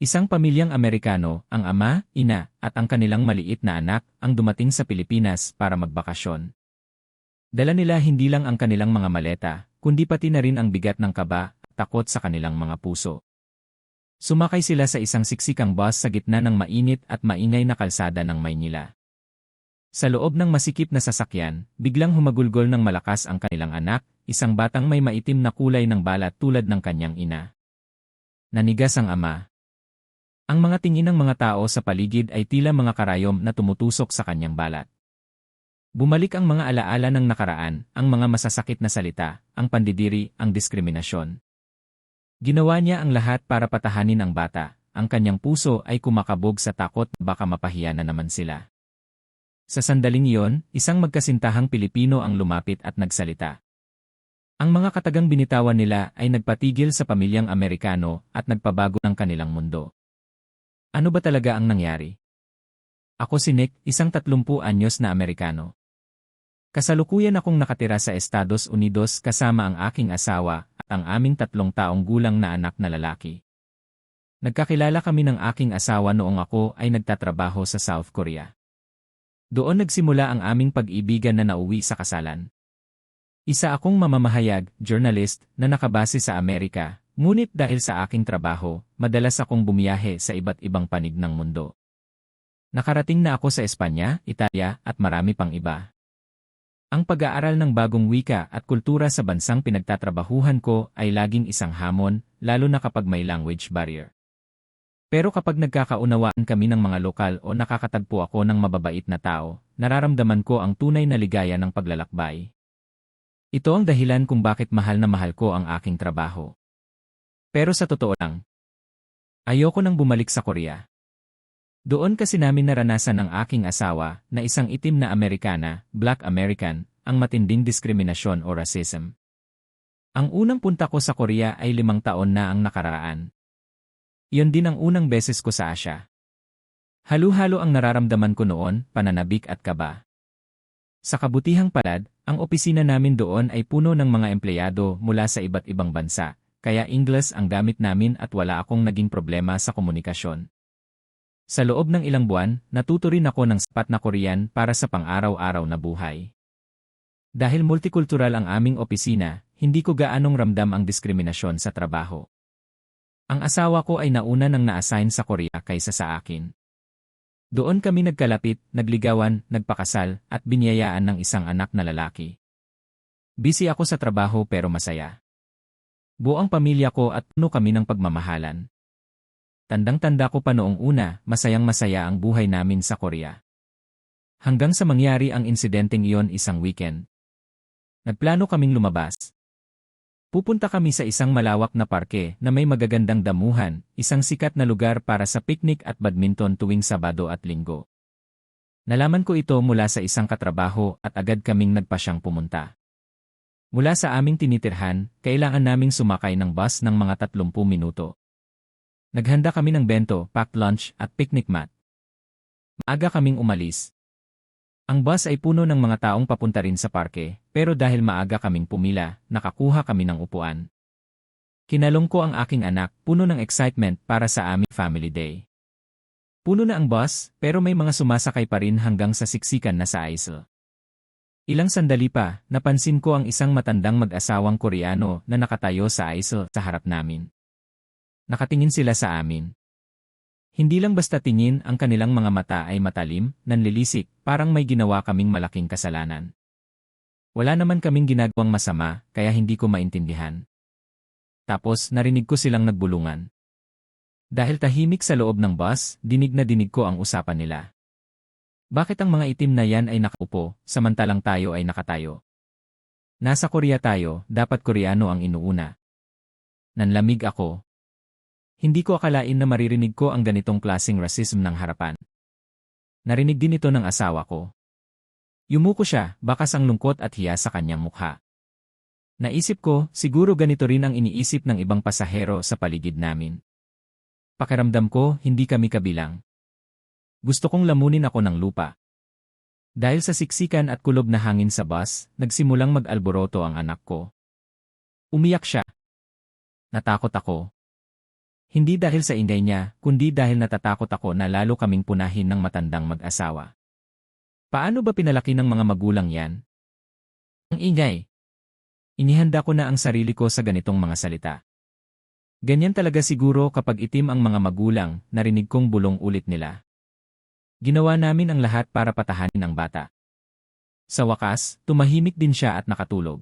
Isang pamilyang Amerikano, ang ama, ina, at ang kanilang maliit na anak, ang dumating sa Pilipinas para magbakasyon. Dala nila hindi lang ang kanilang mga maleta, kundi pati na rin ang bigat ng kaba, at takot sa kanilang mga puso. Sumakay sila sa isang siksikang bus sa gitna ng mainit at maingay na kalsada ng Maynila. Sa loob ng masikip na sasakyan, biglang humagulgol ng malakas ang kanilang anak, isang batang may maitim na kulay ng balat tulad ng kanyang ina. Nanigas ang ama. Ang mga tingin ng mga tao sa paligid ay tila mga karayom na tumutusok sa kanyang balat. Bumalik ang mga alaala ng nakaraan, ang mga masasakit na salita, ang pandidiri, ang diskriminasyon. Ginawa niya ang lahat para patahanin ang bata, ang kanyang puso ay kumakabog sa takot baka mapahiya na naman sila. Sa sandaling iyon, isang magkasintahang Pilipino ang lumapit at nagsalita. Ang mga katagang binitawan nila ay nagpatigil sa pamilyang Amerikano at nagpabago ng kanilang mundo. Ano ba talaga ang nangyari? Ako si Nick, isang 30 anyos na Amerikano. Kasalukuyan akong nakatira sa Estados Unidos kasama ang aking asawa at ang aming tatlong taong gulang na anak na lalaki. Nagkakilala kami ng aking asawa noong ako ay nagtatrabaho sa South Korea. Doon nagsimula ang aming pag-ibigan na nauwi sa kasalan. Isa akong mamamahayag, journalist, na nakabase sa Amerika, ngunit dahil sa aking trabaho, madalas akong bumiyahe sa iba't ibang panig ng mundo. Nakarating na ako sa Espanya, Italia, at marami pang iba. Ang pag-aaral ng bagong wika at kultura sa bansang pinagtatrabahuhan ko ay laging isang hamon, lalo na kapag may language barrier. Pero kapag nagkakaunawaan kami ng mga lokal o nakakatagpo ako ng mababait na tao, nararamdaman ko ang tunay na ligaya ng paglalakbay. Ito ang dahilan kung bakit mahal na mahal ko ang aking trabaho. Pero sa totoo lang, ayoko nang bumalik sa Korea. Doon kasi namin naranasan ng aking asawa na isang itim na Amerikana, Black American, ang matinding diskriminasyon o racism. Ang unang punta ko sa Korea ay limang taon na ang nakaraan. Iyon din ang unang beses ko sa Asya. Halo-halo ang nararamdaman ko noon, pananabik at kaba. Sa kabutihang palad, ang opisina namin doon ay puno ng mga empleyado mula sa iba't ibang bansa, kaya Ingles ang gamit namin at wala akong naging problema sa komunikasyon. Sa loob ng ilang buwan, natuto rin ako ng sapat na Korean para sa pang-araw-araw na buhay. Dahil multikultural ang aming opisina, hindi ko gaanong ramdam ang diskriminasyon sa trabaho. Ang asawa ko ay nauna nang na-assign sa Korea kaysa sa akin. Doon kami nagkalapit, nagligawan, nagpakasal, at binyayaan ng isang anak na lalaki. Busy ako sa trabaho pero masaya. Buong pamilya ko at puno kami ng pagmamahalan. Tandang-tanda ko pa noong una, masayang-masaya ang buhay namin sa Korea. Hanggang sa mangyari ang insidenteng iyon isang weekend. Nagplano kaming lumabas, Pupunta kami sa isang malawak na parke na may magagandang damuhan, isang sikat na lugar para sa picnic at badminton tuwing Sabado at Linggo. Nalaman ko ito mula sa isang katrabaho at agad kaming nagpasyang pumunta. Mula sa aming tinitirhan, kailangan naming sumakay ng bus ng mga 30 minuto. Naghanda kami ng bento, packed lunch at picnic mat. Maaga kaming umalis, ang bus ay puno ng mga taong papunta rin sa parke, pero dahil maaga kaming pumila, nakakuha kami ng upuan. Kinalong ko ang aking anak, puno ng excitement para sa aming family day. Puno na ang bus, pero may mga sumasakay pa rin hanggang sa siksikan na sa ISIL. Ilang sandali pa, napansin ko ang isang matandang mag-asawang Koreano na nakatayo sa ISIL sa harap namin. Nakatingin sila sa amin. Hindi lang basta tingin ang kanilang mga mata ay matalim, nanlilisik, parang may ginawa kaming malaking kasalanan. Wala naman kaming ginagawang masama, kaya hindi ko maintindihan. Tapos narinig ko silang nagbulungan. Dahil tahimik sa loob ng bus, dinig na dinig ko ang usapan nila. Bakit ang mga itim na yan ay nakaupo, samantalang tayo ay nakatayo? Nasa Korea tayo, dapat Koreano ang inuuna. Nanlamig ako, hindi ko akalain na maririnig ko ang ganitong klasing racism ng harapan. Narinig din ito ng asawa ko. Yumuko siya, bakas ang lungkot at hiya sa kanyang mukha. Naisip ko, siguro ganito rin ang iniisip ng ibang pasahero sa paligid namin. Pakiramdam ko, hindi kami kabilang. Gusto kong lamunin ako ng lupa. Dahil sa siksikan at kulob na hangin sa bus, nagsimulang mag-alboroto ang anak ko. Umiyak siya. Natakot ako. Hindi dahil sa ingay niya, kundi dahil natatakot ako na lalo kaming punahin ng matandang mag-asawa. Paano ba pinalaki ng mga magulang yan? Ang ingay. Inihanda ko na ang sarili ko sa ganitong mga salita. Ganyan talaga siguro kapag itim ang mga magulang, narinig kong bulong ulit nila. Ginawa namin ang lahat para patahanin ang bata. Sa wakas, tumahimik din siya at nakatulog.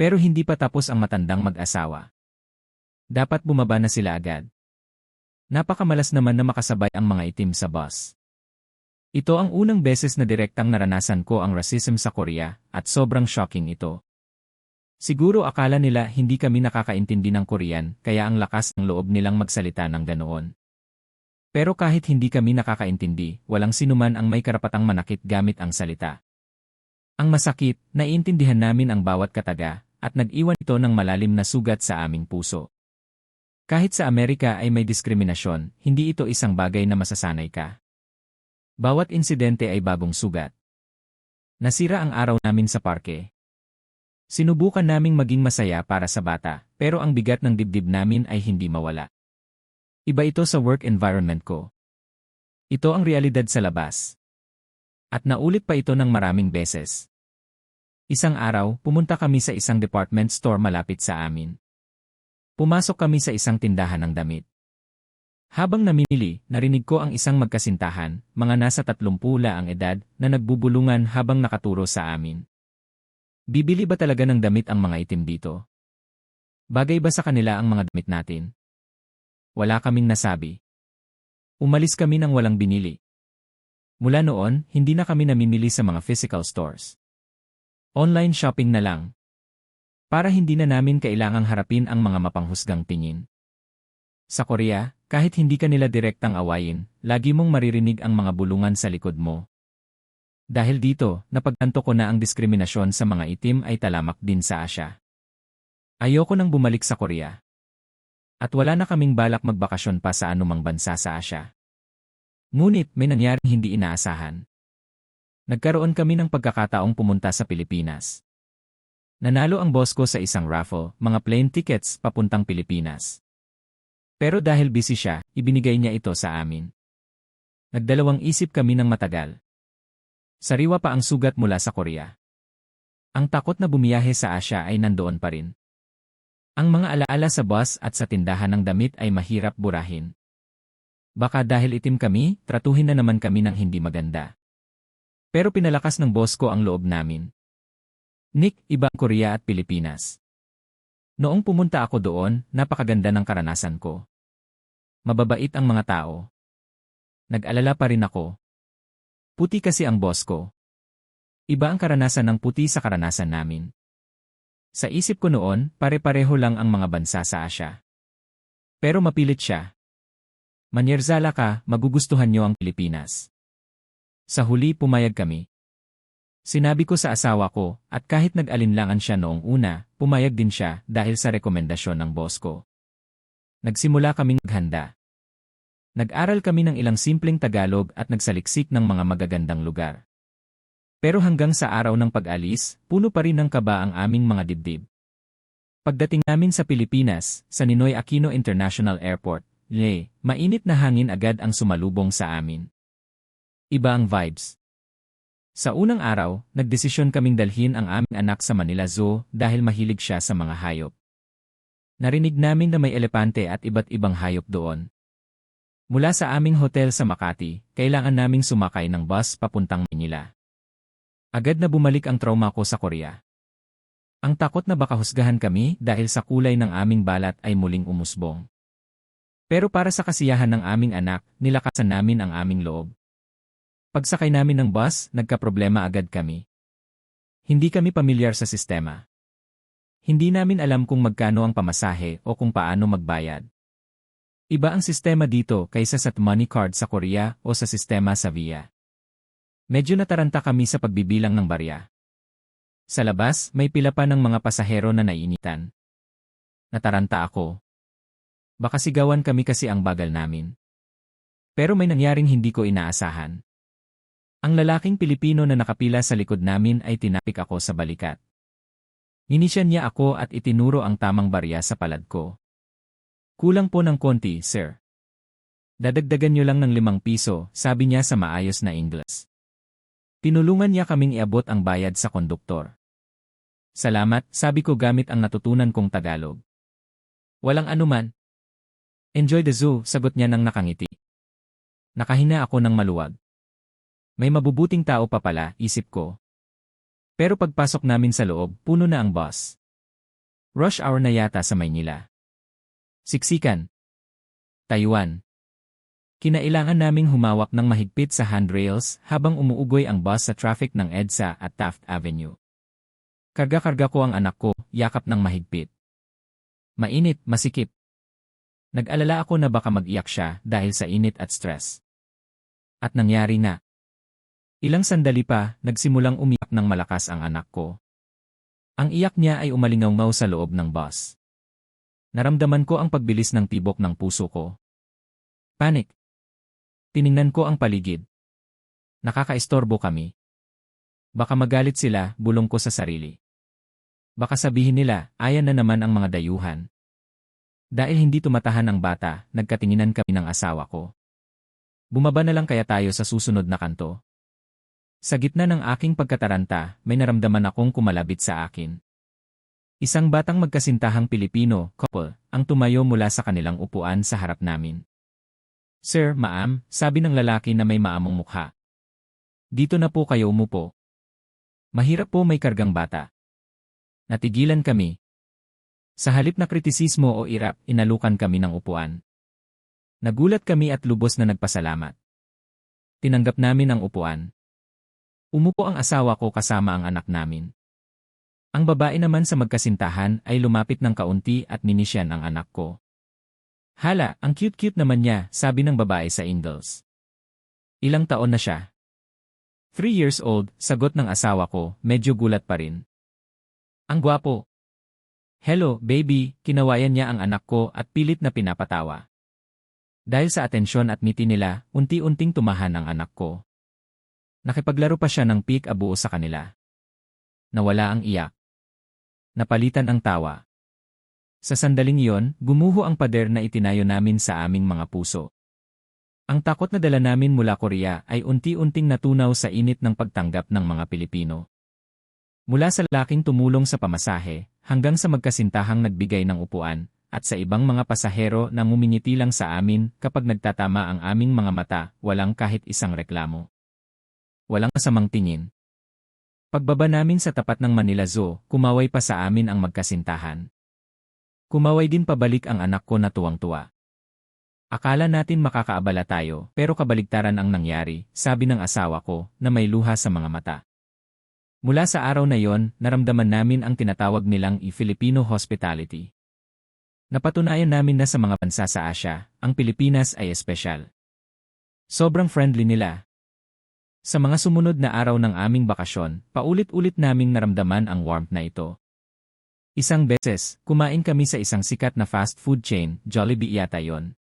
Pero hindi pa tapos ang matandang mag-asawa. Dapat bumaba na sila agad. Napakamalas naman na makasabay ang mga itim sa bus. Ito ang unang beses na direktang naranasan ko ang racism sa Korea at sobrang shocking ito. Siguro akala nila hindi kami nakakaintindi ng Korean kaya ang lakas ng loob nilang magsalita ng ganoon. Pero kahit hindi kami nakakaintindi, walang sinuman ang may karapatang manakit gamit ang salita. Ang masakit, naiintindihan namin ang bawat kataga, at nag-iwan ito ng malalim na sugat sa aming puso. Kahit sa Amerika ay may diskriminasyon, hindi ito isang bagay na masasanay ka. Bawat insidente ay bagong sugat. Nasira ang araw namin sa parke, Sinubukan naming maging masaya para sa bata, pero ang bigat ng dibdib namin ay hindi mawala. Iba ito sa work environment ko. Ito ang realidad sa labas. At naulit pa ito ng maraming beses. Isang araw, pumunta kami sa isang department store malapit sa amin. Pumasok kami sa isang tindahan ng damit. Habang namimili, narinig ko ang isang magkasintahan, mga nasa tatlumpula ang edad, na nagbubulungan habang nakaturo sa amin. Bibili ba talaga ng damit ang mga itim dito? Bagay ba sa kanila ang mga damit natin? Wala kaming nasabi. Umalis kami nang walang binili. Mula noon, hindi na kami namimili sa mga physical stores. Online shopping na lang. Para hindi na namin kailangang harapin ang mga mapanghusgang tingin. Sa Korea, kahit hindi ka nila direktang awayin, lagi mong maririnig ang mga bulungan sa likod mo, dahil dito, napagtanto ko na ang diskriminasyon sa mga itim ay talamak din sa Asya. Ayoko nang bumalik sa Korea. At wala na kaming balak magbakasyon pa sa anumang bansa sa Asya. Ngunit may nangyaring hindi inaasahan. Nagkaroon kami ng pagkakataong pumunta sa Pilipinas. Nanalo ang boss ko sa isang raffle, mga plane tickets papuntang Pilipinas. Pero dahil busy siya, ibinigay niya ito sa amin. Nagdalawang isip kami ng matagal. Sariwa pa ang sugat mula sa Korea. Ang takot na bumiyahe sa Asya ay nandoon pa rin. Ang mga alaala sa bus at sa tindahan ng damit ay mahirap burahin. Baka dahil itim kami, tratuhin na naman kami ng hindi maganda. Pero pinalakas ng boss ko ang loob namin. Nick, ibang Korea at Pilipinas. Noong pumunta ako doon, napakaganda ng karanasan ko. Mababait ang mga tao. Nag-alala pa rin ako, Puti kasi ang boss ko. Iba ang karanasan ng puti sa karanasan namin. Sa isip ko noon, pare-pareho lang ang mga bansa sa Asya. Pero mapilit siya. Manyerzala ka, magugustuhan niyo ang Pilipinas. Sa huli pumayag kami. Sinabi ko sa asawa ko, at kahit nag-alinlangan siya noong una, pumayag din siya dahil sa rekomendasyon ng boss ko. Nagsimula kaming maghanda. Nag-aral kami ng ilang simpleng Tagalog at nagsaliksik ng mga magagandang lugar. Pero hanggang sa araw ng pag-alis, puno pa rin ng kaba ang aming mga dibdib. Pagdating namin sa Pilipinas, sa Ninoy Aquino International Airport, le, mainit na hangin agad ang sumalubong sa amin. Iba ang vibes. Sa unang araw, nagdesisyon kaming dalhin ang aming anak sa Manila Zoo dahil mahilig siya sa mga hayop. Narinig namin na may elepante at iba't ibang hayop doon. Mula sa aming hotel sa Makati, kailangan naming sumakay ng bus papuntang Manila. Agad na bumalik ang trauma ko sa Korea. Ang takot na baka husgahan kami dahil sa kulay ng aming balat ay muling umusbong. Pero para sa kasiyahan ng aming anak, nilakasan namin ang aming loob. Pagsakay namin ng bus, nagkaproblema agad kami. Hindi kami pamilyar sa sistema. Hindi namin alam kung magkano ang pamasahe o kung paano magbayad. Iba ang sistema dito kaysa sa money card sa Korea o sa sistema sa VIA. Medyo nataranta kami sa pagbibilang ng barya. Sa labas, may pila pa ng mga pasahero na naiinitan. Nataranta ako. Baka sigawan kami kasi ang bagal namin. Pero may nangyaring hindi ko inaasahan. Ang lalaking Pilipino na nakapila sa likod namin ay tinapik ako sa balikat. Inisyan niya ako at itinuro ang tamang barya sa palad ko. Kulang po ng konti, sir. Dadagdagan niyo lang ng limang piso, sabi niya sa maayos na Ingles. Tinulungan niya kaming iabot ang bayad sa konduktor. Salamat, sabi ko gamit ang natutunan kong Tagalog. Walang anuman. Enjoy the zoo, sagot niya ng nakangiti. Nakahina ako ng maluwag. May mabubuting tao pa pala, isip ko. Pero pagpasok namin sa loob, puno na ang bus. Rush hour na yata sa Maynila. Siksikan. Taiwan. Kinailangan naming humawak ng mahigpit sa handrails habang umuugoy ang bus sa traffic ng EDSA at Taft Avenue. Karga-karga ko ang anak ko, yakap ng mahigpit. Mainit, masikip. Nag-alala ako na baka mag-iyak siya dahil sa init at stress. At nangyari na. Ilang sandali pa, nagsimulang umiyak ng malakas ang anak ko. Ang iyak niya ay umalingaw sa loob ng bus. Naramdaman ko ang pagbilis ng tibok ng puso ko. Panic. Tiningnan ko ang paligid. Nakakaistorbo kami. Baka magalit sila, bulong ko sa sarili. Baka sabihin nila, ayan na naman ang mga dayuhan. Dahil hindi tumatahan ang bata, nagkatinginan kami ng asawa ko. Bumaba na lang kaya tayo sa susunod na kanto. Sa gitna ng aking pagkataranta, may naramdaman akong kumalabit sa akin. Isang batang magkasintahang Pilipino, couple, ang tumayo mula sa kanilang upuan sa harap namin. Sir, maam, sabi ng lalaki na may maamong mukha. Dito na po kayo umupo. Mahirap po may kargang bata. Natigilan kami. Sa halip na kritisismo o irap, inalukan kami ng upuan. Nagulat kami at lubos na nagpasalamat. Tinanggap namin ang upuan. Umupo ang asawa ko kasama ang anak namin. Ang babae naman sa magkasintahan ay lumapit ng kaunti at minisyan ang anak ko. Hala, ang cute-cute naman niya, sabi ng babae sa Ingalls. Ilang taon na siya? Three years old, sagot ng asawa ko, medyo gulat pa rin. Ang gwapo. Hello, baby, kinawayan niya ang anak ko at pilit na pinapatawa. Dahil sa atensyon at ngiti nila, unti-unting tumahan ang anak ko. Nakipaglaro pa siya ng peek-abuo sa kanila. Nawala ang iyak. Napalitan ang tawa. Sa sandaling iyon, gumuho ang pader na itinayo namin sa aming mga puso. Ang takot na dala namin mula Korea ay unti-unting natunaw sa init ng pagtanggap ng mga Pilipino. Mula sa laking tumulong sa pamasahe, hanggang sa magkasintahang nagbigay ng upuan, at sa ibang mga pasahero na ngumingiti lang sa amin kapag nagtatama ang aming mga mata, walang kahit isang reklamo. Walang masamang tingin. Pagbaba namin sa tapat ng Manila Zoo, kumaway pa sa amin ang magkasintahan. Kumaway din pabalik ang anak ko na tuwang-tuwa. Akala natin makakaabala tayo, pero kabaligtaran ang nangyari, sabi ng asawa ko, na may luha sa mga mata. Mula sa araw na yon, naramdaman namin ang tinatawag nilang i-Filipino hospitality. Napatunayan namin na sa mga bansa sa Asia, ang Pilipinas ay espesyal. Sobrang friendly nila. Sa mga sumunod na araw ng aming bakasyon, paulit-ulit naming naramdaman ang warmth na ito. Isang beses, kumain kami sa isang sikat na fast food chain, Jollibee yata yon.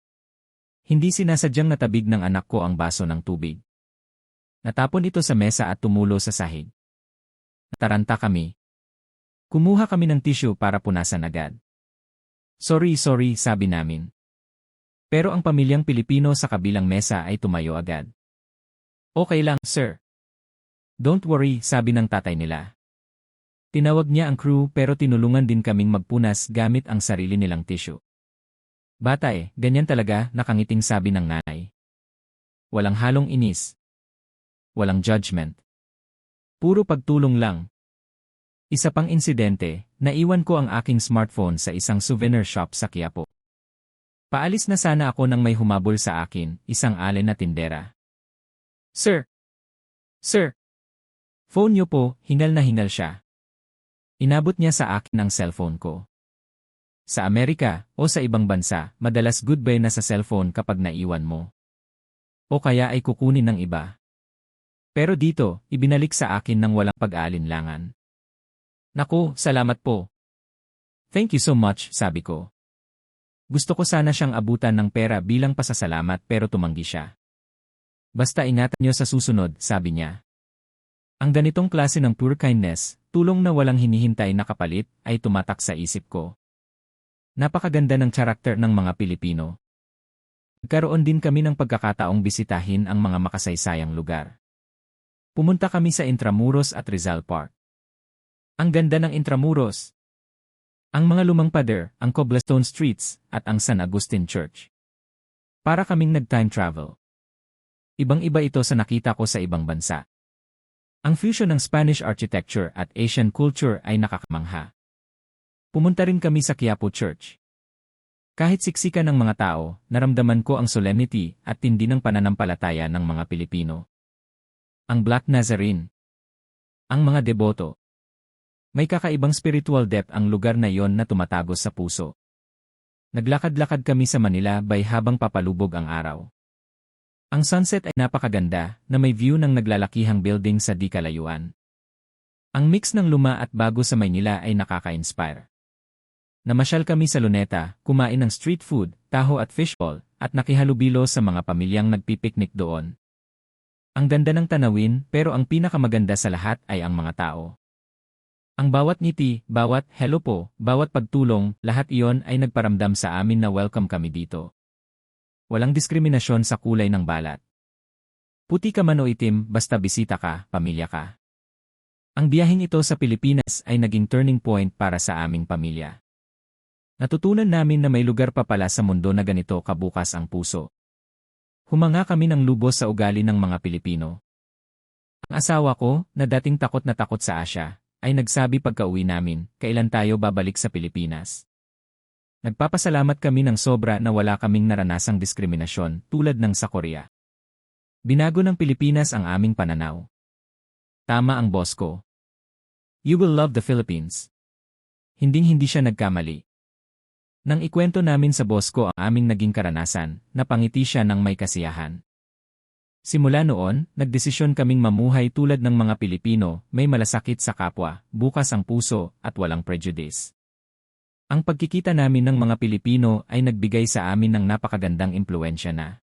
Hindi sinasadyang natabig ng anak ko ang baso ng tubig. Natapon ito sa mesa at tumulo sa sahig. Nataranta kami. Kumuha kami ng tissue para punasan agad. Sorry, sorry, sabi namin. Pero ang pamilyang Pilipino sa kabilang mesa ay tumayo agad. Okay lang, sir. Don't worry, sabi ng tatay nila. Tinawag niya ang crew pero tinulungan din kaming magpunas gamit ang sarili nilang tissue. Bata eh, ganyan talaga, nakangiting sabi ng nanay. Walang halong inis. Walang judgment. Puro pagtulong lang. Isa pang insidente, naiwan ko ang aking smartphone sa isang souvenir shop sa Quiapo. Paalis na sana ako nang may humabol sa akin, isang allen na tindera. Sir! Sir! Phone niyo po, hingal na hingal siya. Inabot niya sa akin ang cellphone ko. Sa Amerika o sa ibang bansa, madalas goodbye na sa cellphone kapag naiwan mo. O kaya ay kukunin ng iba. Pero dito, ibinalik sa akin ng walang pag-aalinlangan. Naku, salamat po. Thank you so much, sabi ko. Gusto ko sana siyang abutan ng pera bilang pasasalamat pero tumanggi siya. Basta ingatan niyo sa susunod, sabi niya. Ang ganitong klase ng pure kindness, tulong na walang hinihintay na kapalit, ay tumatak sa isip ko. Napakaganda ng karakter ng mga Pilipino. Nagkaroon din kami ng pagkakataong bisitahin ang mga makasaysayang lugar. Pumunta kami sa Intramuros at Rizal Park. Ang ganda ng Intramuros. Ang mga lumang pader, ang cobblestone streets, at ang San Agustin Church. Para kaming nag-time travel. Ibang-iba ito sa nakita ko sa ibang bansa. Ang fusion ng Spanish architecture at Asian culture ay nakakamangha. Pumunta rin kami sa Quiapo Church. Kahit siksikan ng mga tao, naramdaman ko ang solemnity at tindi ng pananampalataya ng mga Pilipino. Ang Black Nazarene. Ang mga deboto. May kakaibang spiritual depth ang lugar na iyon na tumatagos sa puso. Naglakad-lakad kami sa Manila Bay habang papalubog ang araw. Ang sunset ay napakaganda na may view ng naglalakihang building sa di kalayuan. Ang mix ng luma at bago sa Maynila ay nakaka-inspire. Namasyal kami sa Luneta, kumain ng street food, taho at fishball, at nakihalubilo sa mga pamilyang nagpipiknik doon. Ang ganda ng tanawin pero ang pinakamaganda sa lahat ay ang mga tao. Ang bawat ngiti, bawat hello po, bawat pagtulong, lahat iyon ay nagparamdam sa amin na welcome kami dito. Walang diskriminasyon sa kulay ng balat. Puti ka man o itim, basta bisita ka, pamilya ka. Ang biyaheng ito sa Pilipinas ay naging turning point para sa aming pamilya. Natutunan namin na may lugar pa pala sa mundo na ganito kabukas ang puso. Humanga kami ng lubos sa ugali ng mga Pilipino. Ang asawa ko, na dating takot na takot sa Asya, ay nagsabi pagka-uwi namin, kailan tayo babalik sa Pilipinas. Nagpapasalamat kami ng sobra na wala kaming naranasang diskriminasyon tulad ng sa Korea. Binago ng Pilipinas ang aming pananaw. Tama ang boss ko. You will love the Philippines. Hinding-hindi siya nagkamali. Nang ikwento namin sa boss ko ang aming naging karanasan, napangiti siya ng may kasiyahan. Simula noon, nagdesisyon kaming mamuhay tulad ng mga Pilipino, may malasakit sa kapwa, bukas ang puso, at walang prejudice. Ang pagkikita namin ng mga Pilipino ay nagbigay sa amin ng napakagandang impluensya na